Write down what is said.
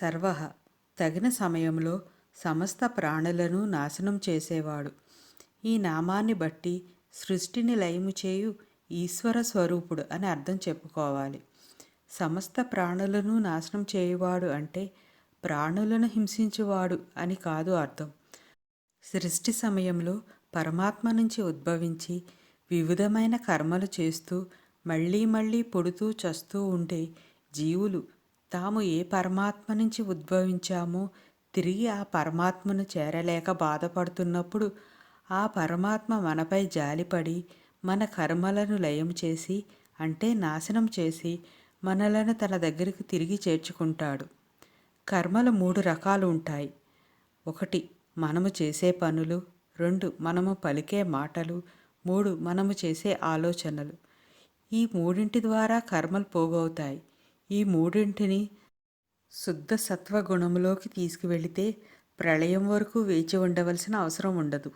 సర్వ. తగిన సమయంలో సమస్త ప్రాణులను నాశనం చేసేవాడు. ఈ నామాన్ని బట్టి సృష్టిని లయము చేయు ఈశ్వర స్వరూపుడు అని అర్థం చెప్పుకోవాలి. సమస్త ప్రాణులను నాశనం చేయువాడు అంటే ప్రాణులను హింసించువాడు అని కాదు అర్థం. సృష్టి సమయంలో పరమాత్మ నుంచి ఉద్భవించి వివిధమైన కర్మలు చేస్తూ మళ్ళీ మళ్ళీ పుడుతూ చస్తూ ఉండే జీవులు తాము ఏ పరమాత్మ నుంచి ఉద్భవించామో తిరిగి ఆ పరమాత్మను చేరలేక బాధపడుతున్నప్పుడు ఆ పరమాత్మ మనపై జాలిపడి మన కర్మలను లయం చేసి అంటే నాశనం చేసి మనలను తన దగ్గరికి తిరిగి చేర్చుకుంటాడు. కర్మలు మూడు రకాలు ఉంటాయి. ఒకటి మనము చేసే పనులు. రెండు మనము పలికే మాటలు. మూడు మనము చేసే ఆలోచనలు. ఈ మూడింటి ద్వారా కర్మలు పోగవుతాయి. ఈ మూడింటిని శుద్ధ సత్వగుణములోకి తీసుకువెళితే ప్రళయం వరకు వేచి ఉండవలసిన అవసరం ఉండదు.